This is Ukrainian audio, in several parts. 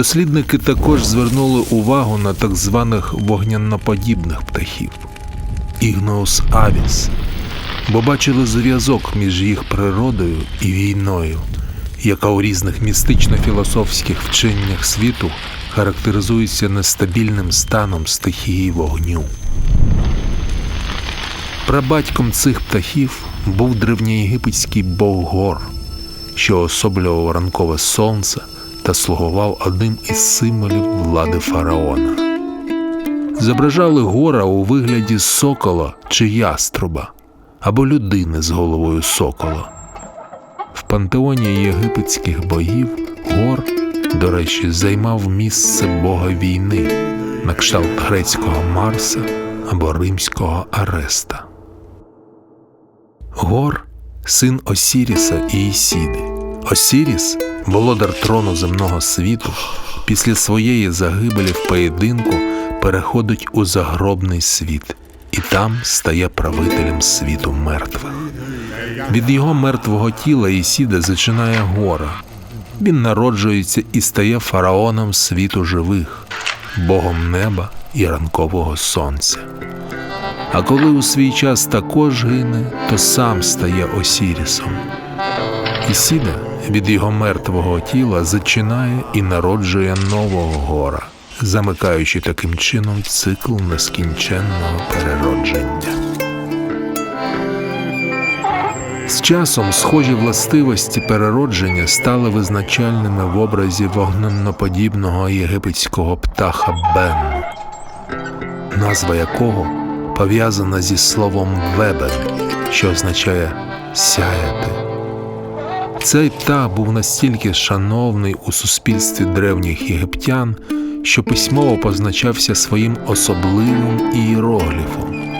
Дослідники також звернули увагу на так званих вогняноподібних птахів Ігноус авіс, бо бачили зв'язок між їх природою і війною, яка у різних містично-філософських вченнях світу характеризується нестабільним станом стихії вогню. Прабатьком цих птахів був древньоєгипетський бог гор, що особлював ранкове сонце та слугував одним із символів влади фараона. Зображали гора у вигляді сокола чи яструба або людини з головою сокола. В пантеоні єгипетських богів гор, до речі, займав місце бога війни на кшталт грецького Марса або римського Ареста. Гор син Осіріса і Ісіди. Осіріс, володар трону земного світу, після своєї загибелі в поєдинку переходить у загробний світ і там стає правителем світу мертвих. Від його мертвого тіла Ісіда зачинає гора. Він народжується і стає фараоном світу живих, богом неба і ранкового сонця. А коли у свій час також гине, то сам стає Осірісом. Ісіда від його мертвого тіла зачинає і народжує нового гора, замикаючи таким чином цикл нескінченного переродження. З часом схожі властивості переродження стали визначальними в образі вогненноподібного єгипетського птаха Бенну, назва якого пов'язана зі словом вебен, що означає сяяти. Цей птах був настільки шановний у суспільстві древніх єгиптян, що письмово позначався своїм особливим ієрогліфом.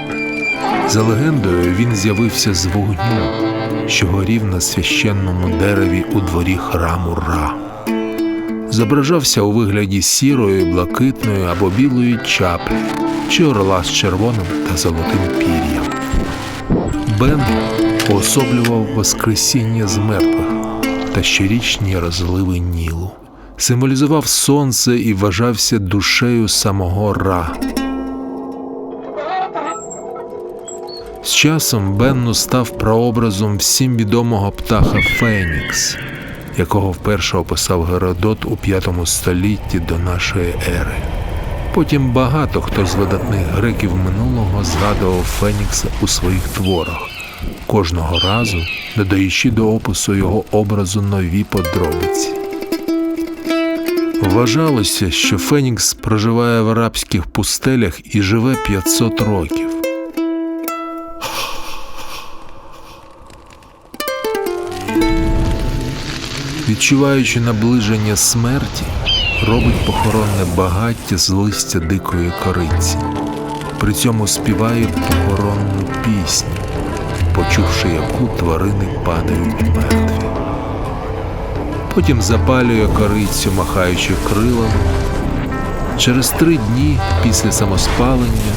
За легендою, він з'явився з вогню, що горів на священному дереві у дворі храму Ра. Зображався у вигляді сірої, блакитної або білої чаплі чи орла з червоним та золотим пір'ям. Бен уособлював Воскресіння з мертвих та щорічні розливи Нілу, символізував сонце і вважався душею самого Ра. З часом Бенну став прообразом всім відомого птаха Фенікс, якого вперше описав Геродот у V столітті до нашої ери. Потім багато хто з видатних греків минулого згадував Фенікса у своїх творах, кожного разу додаючи до опису його образу нові подробиці. Вважалося, що Фенікс проживає в арабських пустелях і живе 500 років. Відчуваючи наближення смерті, робить похоронне багаття з листя дикої кориці. При цьому співає похоронну пісню, почувши яку тварини падають мертві. Потім запалює корицю, махаючи крилами. Через три дні після самоспалення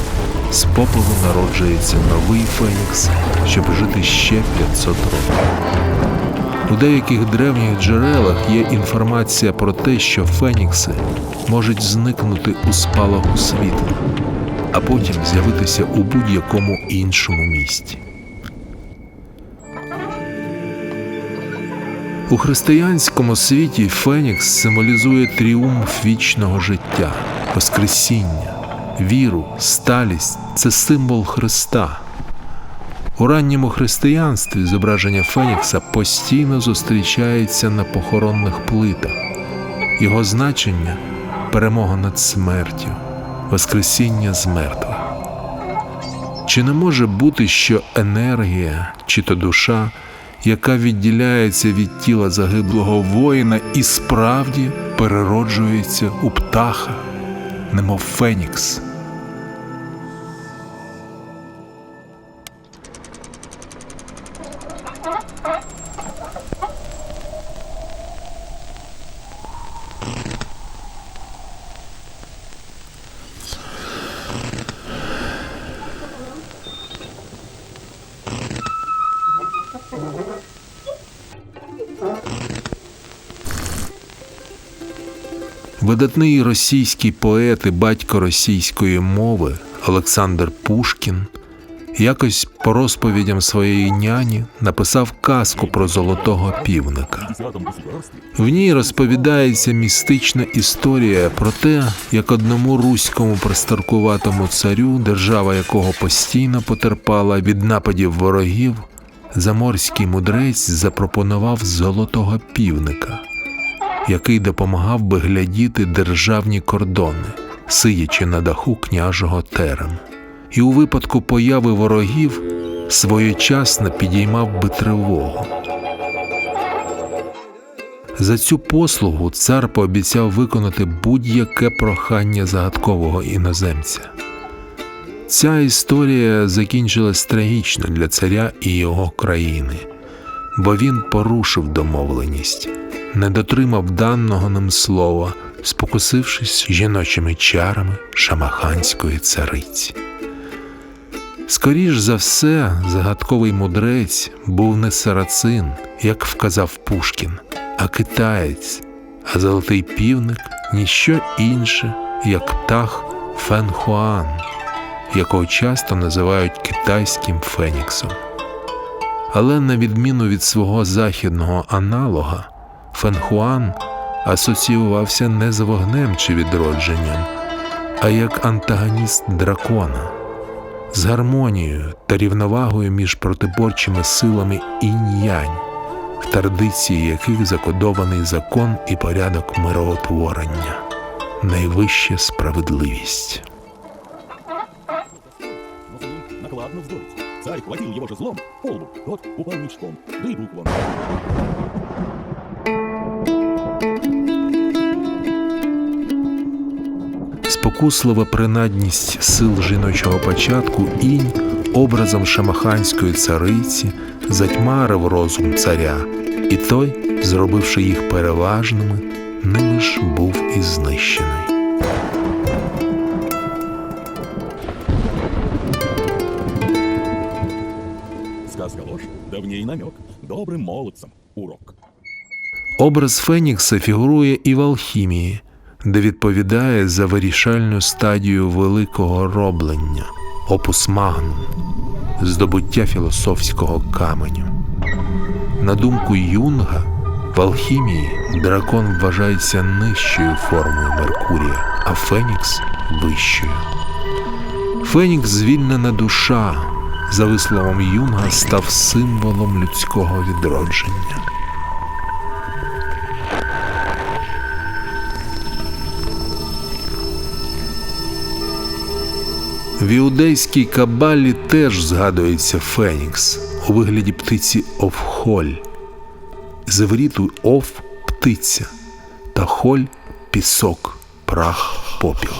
з попелу народжується новий Фенікс, щоб жити ще 500 років. У деяких древніх джерелах є інформація про те, що фенікси можуть зникнути у спалаху світла, а потім з'явитися у будь-якому іншому місті. У християнському світі Фенікс символізує тріумф вічного життя, Воскресіння, віру, сталість це символ Христа. У ранньому християнстві зображення Фенікса постійно зустрічається на похоронних плитах. Його значення перемога над смертю, Воскресіння з мертвих. Чи не може бути, що енергія чи то душа, яка відділяється від тіла загиблого воїна і справді перероджується у птаха, немов Фенікс. Видатний російський поет і батько російської мови Олександр Пушкін якось по розповідям своєї няні написав казку про золотого півника. В ній розповідається містична історія про те, як одному руському пристаркуватому царю, держава якого постійно потерпала від нападів ворогів, заморський мудрець запропонував золотого півника, який допомагав би глядіти державні кордони, сидячи на даху княжого терему. І у випадку появи ворогів своєчасно підіймав би тривогу. За цю послугу цар пообіцяв виконати будь-яке прохання загадкового іноземця. Ця історія закінчилась трагічно для царя і його країни, бо він порушив домовленість, не дотримав даного ним слова, спокусившись жіночими чарами шамаханської цариці. Скоріш за все, загадковий мудрець був не сарацин, як вказав Пушкін, а китаєць, а золотий півник ніщо інше, як птах Фенхуан, якого часто називають китайським феніксом. Але на відміну від свого західного аналога, Фенхуан асоціювався не з вогнем чи відродженням, а як антагоніст дракона з гармонією та рівновагою між протиборчими силами інь-янь, в традиції яких закодований закон і порядок мироутворення, найвища справедливість. Царь хватил его же злом. По лбу, тот упал ничком, да и буквом. Спокуслива принадність сил жіночого початку інь образом шамаханської цариці затьмарив розум царя, і той, зробивши їх переважними, ними ж був і знищений. Сказка ложь, давней намек, добрым молодцам урок. Образ Фенікса фігурує і в алхімії, де відповідає за вирішальну стадію великого роблення опус магнум, здобуття філософського каменю. На думку Юнга, в алхімії дракон вважається нижчою формою Меркурія, а Фенікс вищою. Фенікс звільнена душа, за висловом Юнга, став символом людського відродження. В іудейській кабалі теж згадується Фенікс у вигляді птиці Овхоль. З івріту Ов птиця та холь пісок, прах, попіл.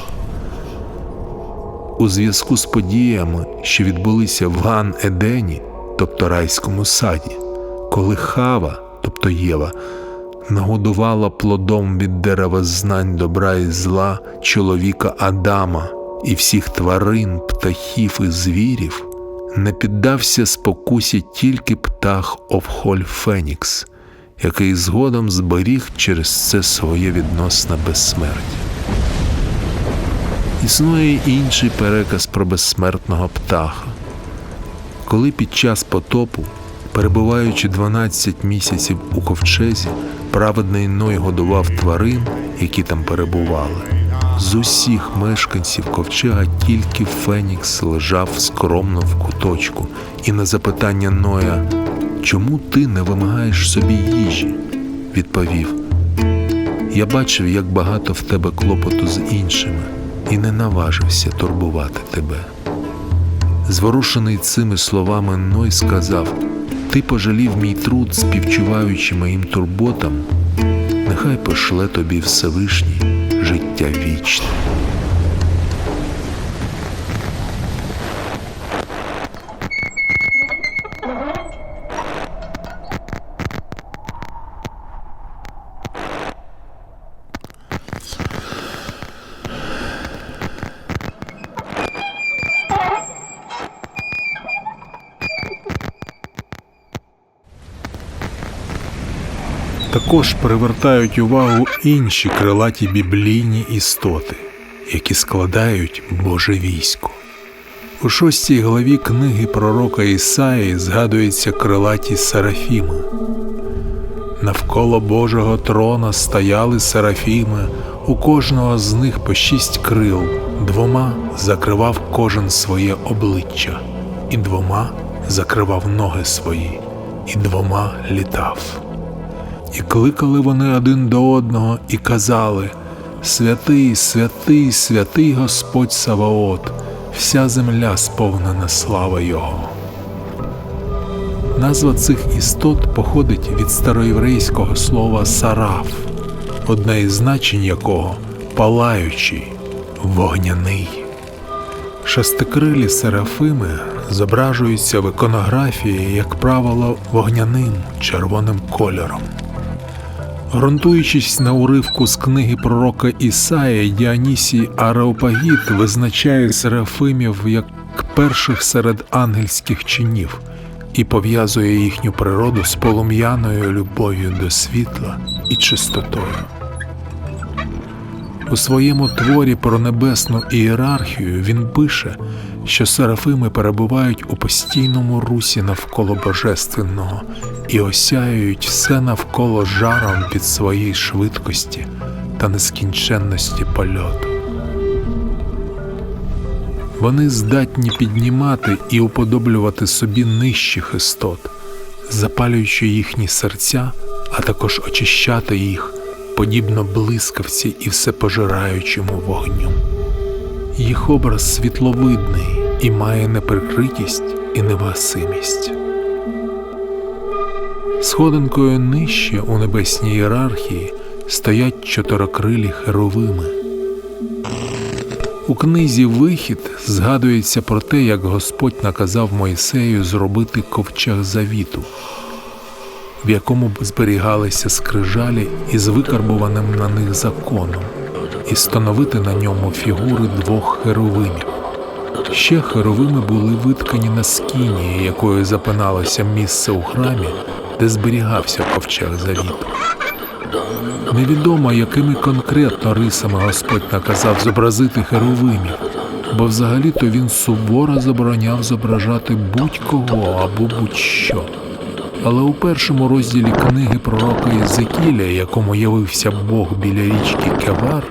У зв'язку з подіями, що відбулися в Ган Едені, тобто райському саді, коли Хава, тобто Єва, нагодувала плодом від дерева знань добра і зла чоловіка Адама і всіх тварин, птахів і звірів, не піддався спокусі тільки птах Овхоль Фенікс, який згодом зберіг через це своє відносне безсмертя. Існує інший переказ про безсмертного птаха. Коли під час потопу, перебуваючи 12 місяців у ковчезі, праведний Ной годував тварин, які там перебували. З усіх мешканців ковчега тільки Фенікс лежав скромно в куточку, і на запитання Ноя, чому ти не вимагаєш собі їжі? відповів: Я бачив, як багато в тебе клопоту з іншими, і не наважився турбувати тебе. Зворушений цими словами Ной сказав: Ти пожалів мій труд, співчуваючи моїм турботам, нехай пошле тобі Всевишній життя вічне. Також привертають увагу інші крилаті біблійні істоти, які складають Боже військо. У шостій главі книги пророка Ісаї згадуються крилаті серафіми. Навколо Божого трона стояли серафіми, у кожного з них по шість крил, двома закривав кожен своє обличчя, і двома закривав ноги свої, і двома літав. І кликали вони один до одного і казали: Святий, святий, святий Господь Саваот, вся земля сповнена слави Його. Назва цих істот походить від староєврейського слова сараф, одне із значень якого палаючий, вогняний. Шестикрилі серафими зображуються в іконографії, як правило, вогняним червоним кольором. Ґрунтуючись на уривку з книги пророка Ісаї, Діанісій Ареопагіт визначає серафимів як перших серед ангельських чинів і пов'язує їхню природу з полум'яною любов'ю до світла і чистотою. У своєму творі про небесну ієрархію він пише, що серафими перебувають у постійному русі навколо божественного і осяюють все навколо жаром від своєї швидкості та нескінченності польоту. Вони здатні піднімати і уподоблювати собі нижчих істот, запалюючи їхні серця, а також очищати їх, подібно блискавці і всепожираючому вогню. Їх образ світловидний і має неприкритість і невгасимість. Сходинкою нижче у небесній ієрархії стоять чотирокрилі херовими. У книзі Вихід згадується про те, як Господь наказав Мойсею зробити ковчег завіту, в якому зберігалися скрижалі із викарбованим на них законом, і встановити на ньому фігури двох херовимів. Ще херовими були виткані на скині, якою запиналося місце у храмі, де зберігався ковчег завіту. Невідомо, якими конкретно рисами Господь наказав зобразити херовимів, бо взагалі-то він суворо забороняв зображати будь-кого або будь-що. Але у першому розділі книги пророка Єзекіля, якому явився Бог біля річки Кевар,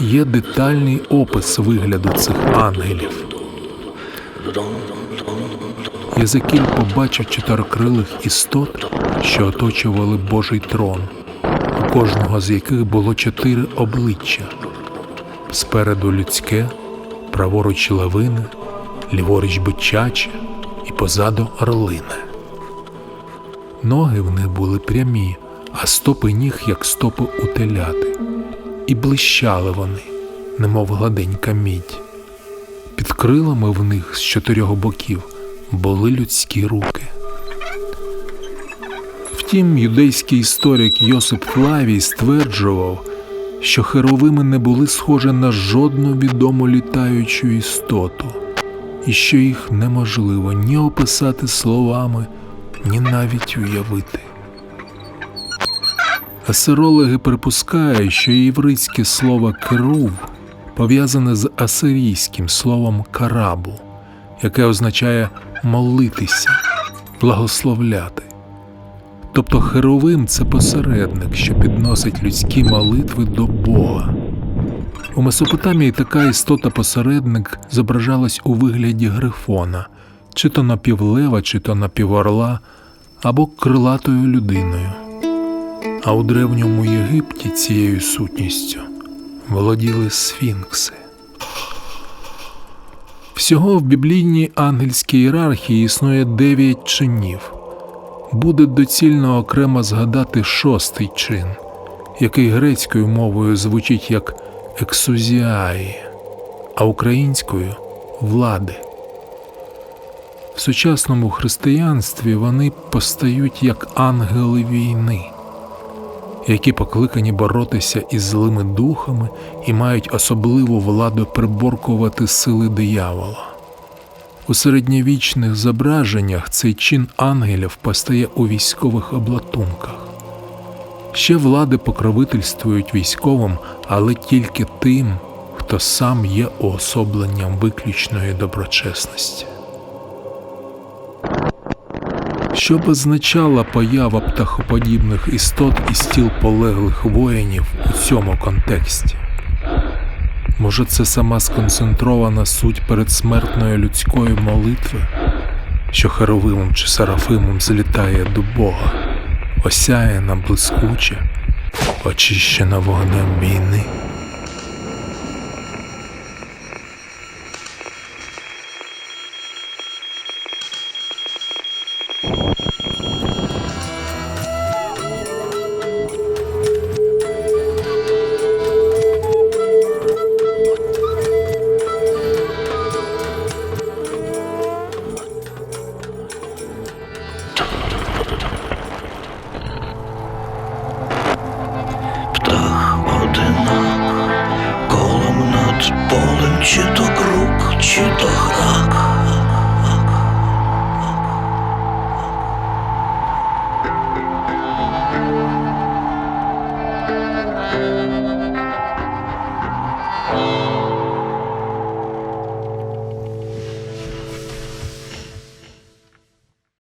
є детальний опис вигляду цих ангелів. Єзекіль побачив чотирикрилих істот, що оточували Божий трон, у кожного з яких було чотири обличчя: спереду людське, праворуч лавине, ліворуч бичаче і позаду орлине. Ноги в них були прямі, а стопи ніг, як стопи у теляти, і блищали вони, немов гладенька мідь. Під крилами в них з чотирьох боків були людські руки. Втім, юдейський історик Йосип Флавій стверджував, що херовими не були схожі на жодну відому літаючу істоту, і що їх неможливо ні описати словами, ні навіть уявити. Асирологи припускають, що єврейське слово керув пов'язане з асирійським словом карабу, яке означає молитися, благословляти. Тобто херовим це посередник, що підносить людські молитви до Бога. У Месопотамії така істота посередник зображалась у вигляді грифона, чи то напівлева, чи то напіворла, або крилатою людиною. А у древньому Єгипті цією сутністю володіли сфінкси. Всього в біблійній ангельській ієрархії існує дев'ять чинів. Буде доцільно окремо згадати шостий чин, який грецькою мовою звучить як ексузіаї, а українською влади. В сучасному християнстві вони постають як ангели війни, які покликані боротися із злими духами і мають особливу владу приборкувати сили диявола. У середньовічних зображеннях цей чин ангелів постає у військових облатунках. Ще влади покровительствують військовим, але тільки тим, хто сам є уособленням виключної доброчесності. Що б означала поява птахоподібних істот із тіл полеглих воїнів у цьому контексті? Може, це сама сконцентрована суть передсмертної людської молитви, що херовимом чи серафимом злітає до Бога, осяяна блискуче, очищена вогнем війни.